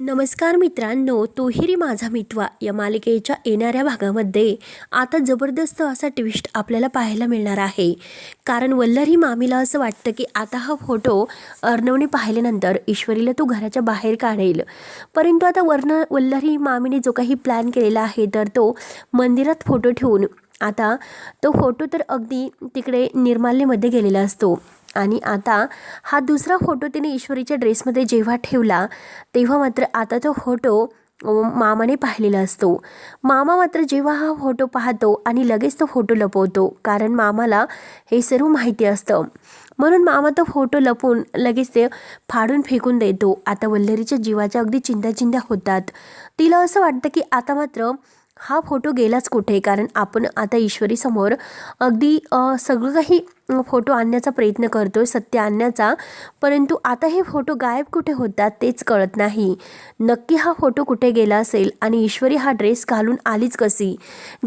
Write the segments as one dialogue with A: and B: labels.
A: नमस्कार मित्रांनो तोहिरी माझा मितवा या मालिकेच्या येणाऱ्या भागामध्ये आता जबरदस्त असा ट्विस्ट आपल्याला पाहायला मिळणार आहे. कारण वल्लरी मामीला असं वाटतं की आता हा फोटो अर्णवने पाहिल्यानंतर ईश्वरीला तो घराच्या बाहेर काढेल. परंतु आता वर्ण वल्लरी मामीने जो काही प्लॅन केलेला आहे तर तो मंदिरात फोटो ठेवून आता तो फोटो तर अगदी तिकडे निर्माल्यमध्ये गेलेला असतो. आणि आता हा दुसरा फोटो तिने ईश्वरीच्या ड्रेसमध्ये जेव्हा ठेवला तेव्हा मात्र आता तो फोटो मामाने पाहिलेला असतो. मामा मात्र जेव्हा हा फोटो पाहतो आणि लगेच तो फोटो लपवतो कारण मामाला हे सर्व माहिती असतं. म्हणून मामा तो फोटो लपून लगेच ते फाडून फेकून देतो. आता वल्लरीच्या जीवाच्या अगदी चिंता चिंता होतात. तिला असं वाटतं की आता मात्र हा फोटो गेलाच कुठे? कारण आपण आता ईश्वरीसमोर अगदी सगळं काही फोटो आणण्याचा प्रयत्न करतो आहे सत्य आणण्याचा. परंतु आता हे फोटो गायब कुठे होतात तेच कळत नाही. नक्की हा फोटो कुठे गेला असेल आणि ईश्वरी हा ड्रेस घालून आलीच कशी?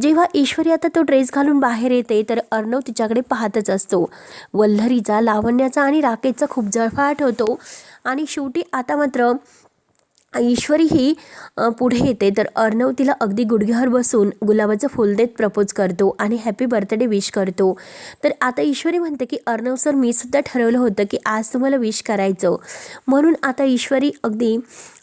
A: जेव्हा ईश्वरी आता तो ड्रेस घालून बाहेर येते तर अर्णव तिच्याकडे पाहतच असतो. वल्लरीचा लावण्याचा आणि राकेशचा खूप जळफाट होतो. आणि शेवटी आता मात्र ईश्वरी ही पुढे येते. तर अर्णव तिला अगदी गुडघ्यावर बसून गुलाबाचं फुल देत प्रपोज करतो आणि हॅपी बर्थडे विश करतो. तर आता ईश्वरी म्हणते की अर्णव सर मी सुद्धा ठरवलं होतं की आज तुम्हाला विश करायचं. म्हणून आता ईश्वरी अगदी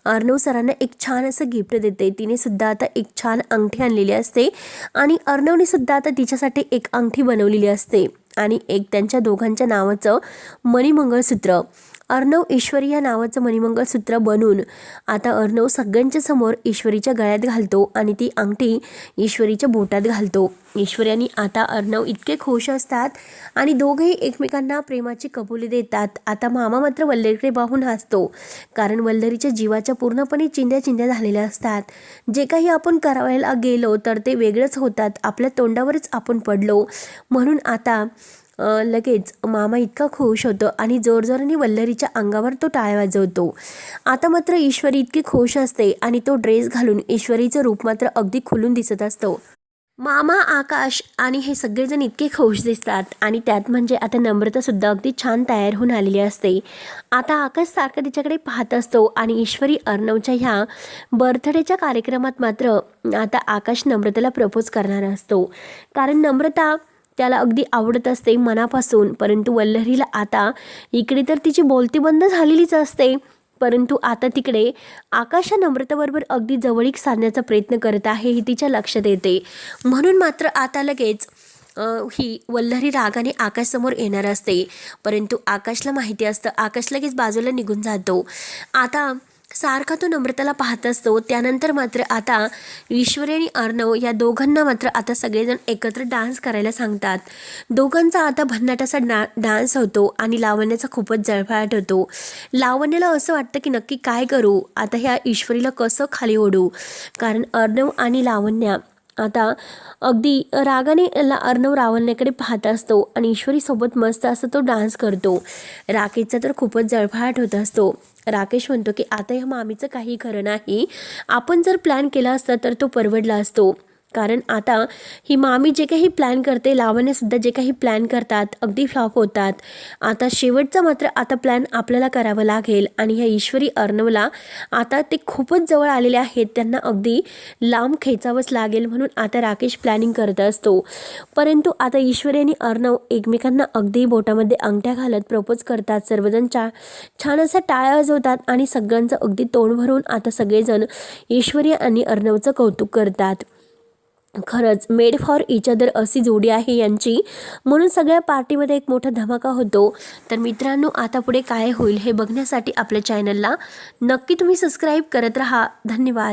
A: अर्णव सरांना एक छान असं गिफ्ट देते. तिने सुद्धा आता एक छान अंगठी आणलेली असते आणि अर्णवने सुद्धा आता तिच्यासाठी एक अंगठी बनवलेली असते आणि एक त्यांच्या दोघांच्या नावाचं मणिमंगळसूत्र. अर्णव ईश्वरी या नावाचं मणिमंगळसूत्र बनून आता अर्णव सगळ्यांच्या समोर ईश्वरीच्या गळ्यात घालतो आणि ती अंगठी ईश्वरीच्या बोटात घालतो. ईश्वरी आणि आता अर्णव इतके खुश असतात आणि दोघेही एकमेकांना प्रेमाची कबुली देतात. आता मामा मात्र वल्लरीकडे पाहून हसतो कारण वल्लरीच्या जीवाच्या पूर्णपणे चिंध्या चिंध्या झालेल्या असतात. जे काही आपण करायला गेलो तर ते वेगळंच होतात. आपल्या तोंडावरच आपण पडलो. म्हणून आता लगेच मामा इतका खुश होतो आणि जोरजोराने वल्लरीच्या अंगावर तो टाळ वाजवतो. आता मात्र ईश्वरी इतकी खुश असते आणि तो ड्रेस घालून ईश्वरीचं रूप मात्र अगदी खुलून दिसत असतो. मामा आकाश आणि हे सगळेजण इतके खुश दिसतात आणि त्यात म्हणजे आता नम्रतासुद्धा अगदी छान तयार होऊन आलेली असते. आता आकाश सारखं तिच्याकडे पाहत असतो आणि ईश्वरी अर्णवच्या ह्या बर्थडेच्या कार्यक्रमात मात्र आता आकाश नम्रतेला प्रपोज करणार असतो. कारण नम्रता त्याला अगदी आवडत असते मनापासून. परंतु वल्लरीला आता इकडे तर तिची बोलती बंद झालेलीच असते. परंतु आता तिकडे आकाशा नम्रताबरोबर अगदी जवळीक साधण्याचा प्रयत्न करत आहे हे तिच्या लक्षात येते. म्हणून मात्र आता लगेच ही वल्लरी रागाने आकाशसमोर येणार असते. परंतु आकाशला माहिती असतं आकाश लगेच बाजूला निघून जातो. आता सारखा तो नम्रताला पाहत असतो. त्यानंतर मात्र आता ईश्वरी आणि अर्णव या दोघांना मात्र आता सगळेजण एकत्र डान्स करायला सांगतात. दोघांचा आता भन्नाटाचा डा डान्स होतो आणि लावण्याचा खूपच जळफळाट होतो. लावण्याला असं वाटतं की नक्की काय करू? आता ह्या ईश्वरीला कसं खाली ओढू? कारण अर्णव आणि लावण्या आता अगदी रागाने ला अर्णव रावण्याकडे पाहत असतो आणि ईश्वरीसोबत मस्त असं तो डान्स करतो. राकेशचा तर खूपच जळफळाट होत असतो. राकेश म्हणतो की आता ह्या मामीचं काही खरं नाही. आपण जर प्लॅन केला असता तर तो परवडला असतो. कारण आता ही मामी जे काही प्लॅन करते लावण्यासुद्धा जे काही प्लॅन करतात अगदी फ्लॉप होतात. आता शेवटचा मात्र आता प्लॅन आपल्याला करावं लागेल आणि ह्या ईश्वरी अर्णवला आता ते खूपच जवळ आलेले आहेत. त्यांना अगदी लांब खेचावंच लागेल म्हणून आता राकेश प्लॅनिंग करत असतो. परंतु आता ईश्वरी आणि अर्णव एकमेकांना अगदी बोटामध्ये अंगठ्या घालत प्रपोज करतात. सर्वजण चा छान असा टाळ्या वाजवतात आणि सगळ्यांचं अगदी तोंड भरून आता सगळेजण ईश्वरी आणि अर्णवचं कौतुक करतात. खरंच मेड फॉर इच अदर अशी जोडी आहे यांची. म्हणून सगळ्या पार्टीमध्ये एक मोठा धमाका होतो. तर मित्रांनो आता पुढे काय होईल हे बघण्यासाठी आपल्या चॅनलला नक्की तुम्ही सबस्क्राईब करत राहा. धन्यवाद.